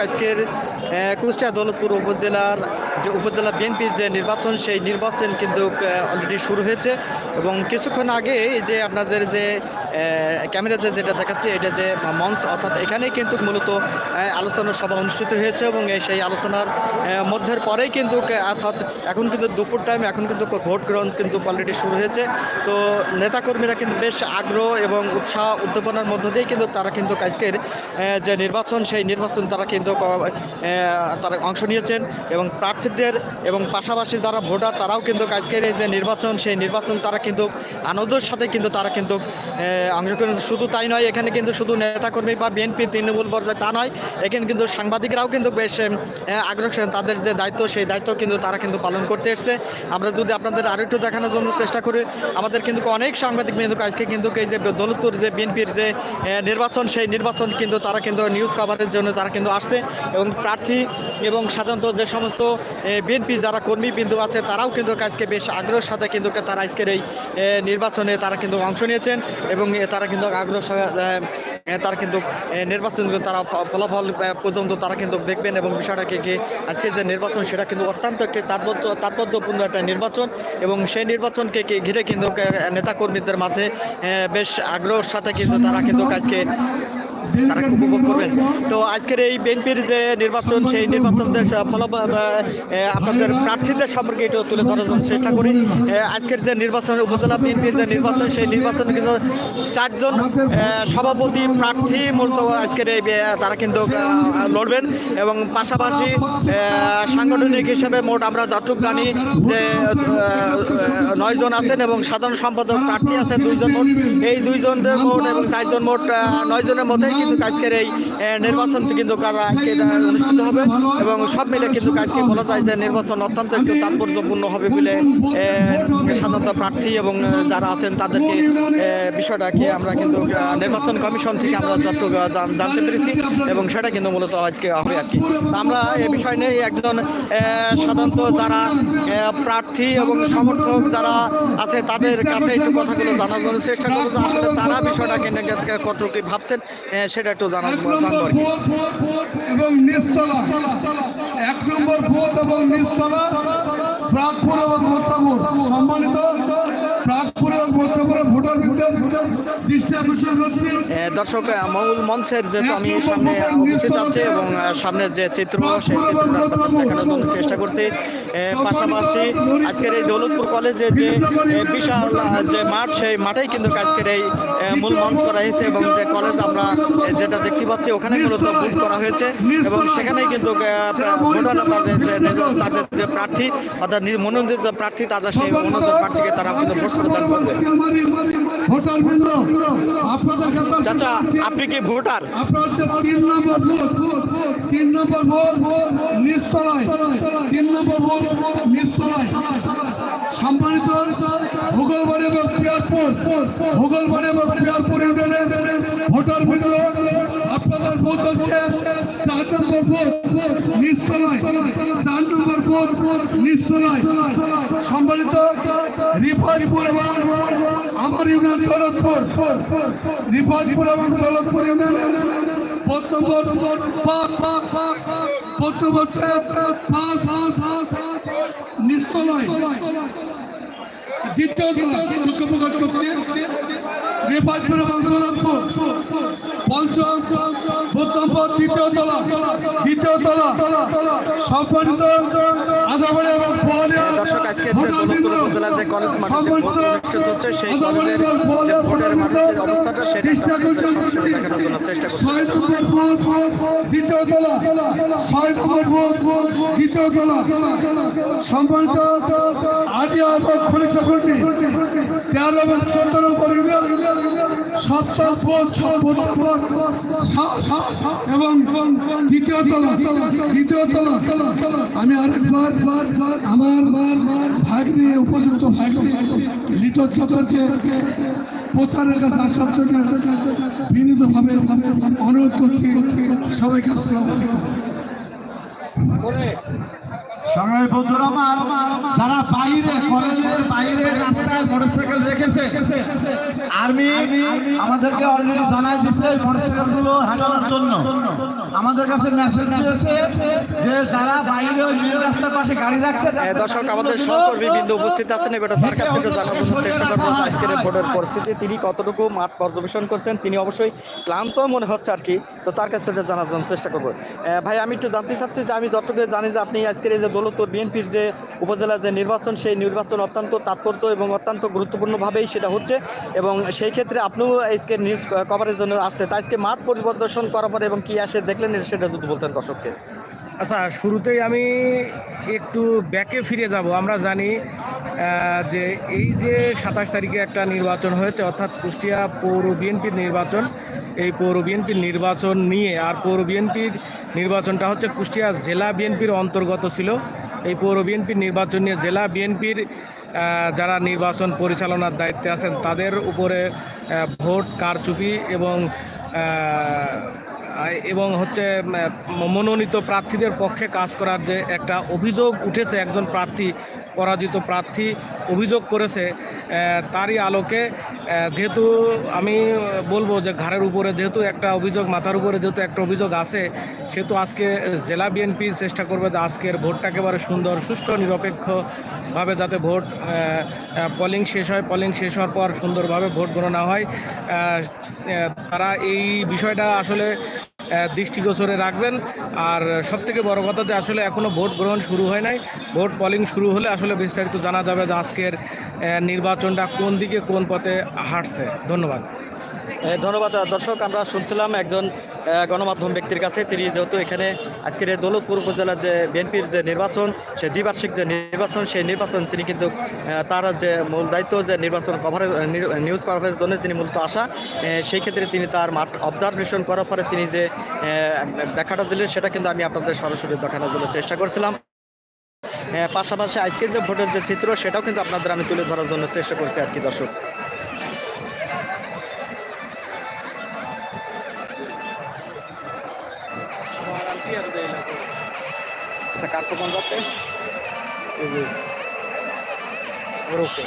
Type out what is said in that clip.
আজকের কুষ্টিয়া দৌলতপুর উপজেলার যে উপজেলা বিএনপির যে নির্বাচন, সেই নির্বাচন কিন্তু অলরেডি শুরু হয়েছে। এবং কিছুক্ষণ আগে যে আপনাদের যে ক্যামেরাতে যেটা দেখাচ্ছে, এটা যে মঞ্চ, অর্থাৎ এখানেই কিন্তু মূলত আলোচনা সভা অনুষ্ঠিত হয়েছে এবং সেই আলোচনার মধ্যের পরেই কিন্তু, অর্থাৎ এখন কিন্তু দুপুর টাইম এখন কিন্তু ভোট গ্রহণ কিন্তু অলরেডি শুরু হয়েছে। তো নেতাকর্মীরা কিন্তু বেশ আগ্রহ এবং উৎসাহ উদ্দীপনার মধ্য দিয়ে কিন্তু তারা কিন্তু আজকের যে নির্বাচন, সেই নির্বাচন তারা কিন্তু তারা অংশ নিয়েছেন এবং প্রার্থীদের এবং পাশাপাশি যারা ভোটার, তারাও কিন্তু আজকের এই যে নির্বাচন, সেই নির্বাচন তারা কিন্তু আনন্দের সাথে কিন্তু তারা কিন্তু অংশগ্রহণ শুধু তাই নয়, এখানে কিন্তু শুধু নেতাকর্মী বা বিএনপি তৃণমূল পর্যায়ে তা নয়, এখানে কিন্তু সাংবাদিকরাও কিন্তু বেশ আগ্রহ তাদের যে দায়িত্ব, সেই দায়িত্ব কিন্তু তারা কিন্তু পালন করতে এসছে। আমরা যদি আপনাদের আরও একটু দেখানোর জন্য চেষ্টা করি, আমাদের কিন্তু অনেক সাংবাদিক কিন্তু আজকে কিন্তু এই যে দৌলতপুর যে বিএনপির যে নির্বাচন, সেই নির্বাচন কিন্তু তারা কিন্তু নিউজ কভারের জন্য তারা কিন্তু আসছে। এবং প্রার্থী এবং সাধারণত যে সমস্ত বিএনপি যারা কর্মী বিন্দু আছে, তারাও কিন্তু আজকে বেশ আগ্রহের সাথে কিন্তু তারা আজকের এই নির্বাচনে তারা কিন্তু অংশ নিয়েছেন এবং তারা কিন্তু আগ্রহ তারা কিন্তু নির্বাচন তারা ফলাফল পর্যন্ত তারা কিন্তু দেখবেন এবং বিষয়টাকে কি আজকে যে নির্বাচন, সেটা কিন্তু অত্যন্ত একটি তাৎপর্য, তাৎপর্যপূর্ণ একটা নির্বাচন এবং সেই নির্বাচনকে ঘিরে কিন্তু নেতাকর্মীদের মাঝে বেশ আগ্রহের সাথে কিন্তু তারা কিন্তু আজকে তারা খুব উপভোগ করবেন। তো আজকের এই বিএনপির যে নির্বাচন সেই নির্বাচনদের ফল আপনাদের প্রার্থীদের সম্পর্কে একটু তুলে ধরার চেষ্টা করি। আজকের যে নির্বাচন উপজেলা বিএনপির যে নির্বাচন সেই নির্বাচনে কিন্তু চারজন সভাপতি প্রার্থী মূলত আজকের এই তারা কিন্তু লড়বেন। এবং পাশাপাশি সাংগঠনিক হিসেবে মোট আমরা যতটুক জানি যে নয় জন আছেন এবং সাধারণ সম্পাদক প্রার্থী আছেন দুইজন মোট। এই দুইজনের মোট এবং চারজন মোট নয় জনের মধ্যেই কিন্তু আজকের এই নির্বাচন কিন্তু অনুষ্ঠিত হবে এবং সব মিলে কিন্তু আজকে বলা যায় যে নির্বাচন অত্যন্ত একটু তাৎপর্যপূর্ণ হবে বলে সাধারণত প্রার্থী এবং যারা আছেন তাদেরকে বিষয়টাকে আমরা কিন্তু নির্বাচন কমিশন থেকে আমরা জান- জানতে পেরেছি এবং সেটা কিন্তু মূলত আজকে হবে আর কি। আমরা এ বিষয় নিয়ে একজন সাধারণত যারা প্রার্থী এবং সমর্থক যারা আছে তাদের কাছে একটু কথাগুলো জানার জন্য চেষ্টা করব আসলে তারা বিষয়টাকে কতটুকু ভাবছেন সেটা একটু জানা এবং নিচতলা। এক নম্বর ভোট এবং নিচতলা প্রাগপুর এবং মধ্যপুর সম্মানিত প্রাগপুর এবং মধ্যপুরের দর্শক মূল মঞ্চের যেহেতু আমি সামনে উপস্থিত আছে এবং সামনের যে চিত্র সেই চিত্রটা দেখানোর জন্য চেষ্টা করছি। পাশাপাশি আজকের এই দৌলতপুর কলেজে যে বিশাল যে মাঠ সেই মাঠেই কিন্তু আজকের এই মূল মঞ্চ করা হয়েছে এবং যে কলেজ আমরা যেটা দেখতে পাচ্ছি ওখানে মূলত বুক করা হয়েছে এবং সেখানেই কিন্তু তাদের যে তাদের যে প্রার্থী অর্থাৎ মনোনীত যে প্রার্থী তাদের সেই মনোনীত প্রার্থীকে তারা কিন্তু ভোট প্রদান করবে। ভোটার বৃন্দ আপনাদের চাচা আপনি কি ভোটার? আপনার হচ্ছে তিন নম্বর ভোট তিন নম্বর ভোট নিচতলায় তিন নম্বর ভোট নিচতলায়। সম্মানিত ভূগোলবাড়ি এবং পিয়ারপুর ভূগোলবাড়ি এবং ক্রিয়ারপুর ইউনিয়নের ভোটার বৃন্দ আপনাদের ভোট হচ্ছে, চার নম্বর ভোট নিচতলায় চার নম্বর ভোট নিচতলায় সম্মানিত রিফাইপুর এবং আমার ইউনিয়ন দৌলতপুর রিফাইপুর এবং দৌলতপুর ইউনিয়নের ভোট পাঁচ নিস্তলয় পঞ্চম প্রথম পদ তৃতীয় তলা দ্বিতীয় তলা সম্মানিত আদাবাড়ি এবং পোহালিয়া দর্শক আজকে যে ভোটার দৌলতপুর বৃন্দ, উপজেলার যে কলেজ মাঠে যে ভোট সম্মানিত অনুষ্ঠিত হচ্ছে সেই আদাবাড়ি কলেজের এবং যে পোহালিয়া ভোটের মাঠের যে ভোটার অবস্থাটা সেটা দৃষ্টি আপনাদের আকর্ষণ সরাসরি করছি। দেখানোর জন্য চেষ্টা ছয় নম্বর ভোট দ্বিতীয় তলা ছয় নম্বর ভোট দ্বিতীয় তলা সম্মানিত আটিয়া এবং খনি চক্রটি তেরো এবং চোদ্দ নম্বর সাত এবং দ্বিতীয় দ্বিতীয় আমি আরেকবার আমার ভাগ্নে উপযুক্ত ভাগ্নে লিটন প্রচারের কাছে আসার জন্য বিনীতভাবে অনুরোধ করছি সবাইকে আসসালাম আলাইকুম। সংগ্রামী বন্ধুরা আমার যারা বাইরে কলেজের বাইরে রাস্তায় মোটরসাইকেল রেখেছে আর্মি আমাদেরকে অলরেডি জানাই হাঁটানোর জন্য। আমাদের কাছে মেসেজ দিয়েছে যে যারা বাইরে ওই রাস্তার পাশে গাড়ি রাখছে দর্শক আমাদের সহকর্মী বিন্দু উপস্থিত আছেন এবার তার কাছ থেকে জানার জন্য চেষ্টা করব। আজকের ভোটের পরিস্থিতি তিনি কতটুকু মাঠ পর্যবেক্ষণ করছেন তিনি অবশ্যই ক্লান্ত মনে হচ্ছে আর কি তো তার কাছ থেকে জানার জন্য চেষ্টা করব। ভাই আমি একটু জানতে চাচ্ছি যে আমি যতটুকু জানি যে আপনি আজকের এই যে দৌলতপুর বিএনপির যে উপজেলা যে নির্বাচন, সেই নির্বাচন অত্যন্ত তাৎপর্য এবং অত্যন্ত গুরুত্বপূর্ণভাবেই সেটা হচ্ছে এবং সেই ক্ষেত্রে আপনিও আজকে নিউজ কভারের জন্য আসছে। তাই আজকে মাঠ পরিদর্শন করার পরে এবং কি আসে দেখলেন সেটা যদি বলতেন দর্শককে। আচ্ছা শুরুতেই আমি একটু ব্যাকে ফিরে যাব। আমরা জানি যে এই যে সাতাশ তারিখে একটা নির্বাচন হয়েছে, অর্থাৎ কুষ্টিয়া পৌর বিএনপির নির্বাচন, এই পৌর বিএনপির নির্বাচন নিয়ে, আর পৌর বিএনপির নির্বাচনটা হচ্ছে কুষ্টিয়া জেলা বিএনপির অন্তর্গত ছিল। এই পৌর বিএনপির নির্বাচন নিয়ে জেলা বিএনপির যারা নির্বাচন পরিচালনার দায়িত্বে আছেন, তাদের উপরে ভোট, কারচুপি এবং এবং হচ্ছে মনোনীত প্রার্থীদের পক্ষে কাজ করার যে একটা অভিযোগ উঠেছে, একজন প্রার্থী, পরাজিত প্রার্থী অভিযোগ করেছে তারই আলোকে যেহেতু আমি বলব যে ঘাড়ের উপরে যেহেতু একটা অভিযোগ, মাথার উপরে যেহেতু একটা অভিযোগ আছে, সেহেতু আজকে জেলা বিএনপি চেষ্টা করবে যে আজকের ভোটটা একেবারে সুন্দর, সুষ্ঠু, নিরপেক্ষভাবে যাতে ভোট পলিং শেষ হয়। পলিং শেষ হওয়ার পর সুন্দরভাবে ভোট গণনা হয়। তারা এই বিষয়টা আসলে দৃষ্টিগোচরে রাখবেন। আর সবথেকে বড় কথা যে আসলে এখনও ভোট গ্রহণ শুরু হয় নাই। ভোট পলিং শুরু হলে আসলে বিস্তারিত জানা যাবে যে আজকের নির্বাচনটা কোন দিকে কোন পথে হাঁটছে। ধন্যবাদ। ধন্যবাদ, দর্শক। আমরা শুনছিলাম একজন গণমাধ্যম ব্যক্তির কাছে। তিনি যেহেতু এখানে আজকের এই দৌলতপুর উপজেলার যে বিএনপির যে নির্বাচন, সে দ্বিবার্ষিক যে নির্বাচন, সেই নির্বাচন তিনি কিন্তু তার যে মূল দায়িত্ব যে নির্বাচন কভারেজ নিউজ কভারেজের জন্য তিনি মূলত আসা। সেই ক্ষেত্রে তিনি তার মাঠ অবজারভেশন করার পরে তিনি যে ব্যাখ্যাটা দিলেন, সেটা কিন্তু আমি আপনাদের সরাসরি দেখানোর জন্য চেষ্টা করছিলাম। পাশাপাশি আজকের যে ভোটের যে চিত্র, সেটাও কিন্তু আপনাদের আমি তুলে ধরার জন্য চেষ্টা করছি আর কি, দর্শক। আচ্ছা কার কোন যাতে এই যে ওর ওকে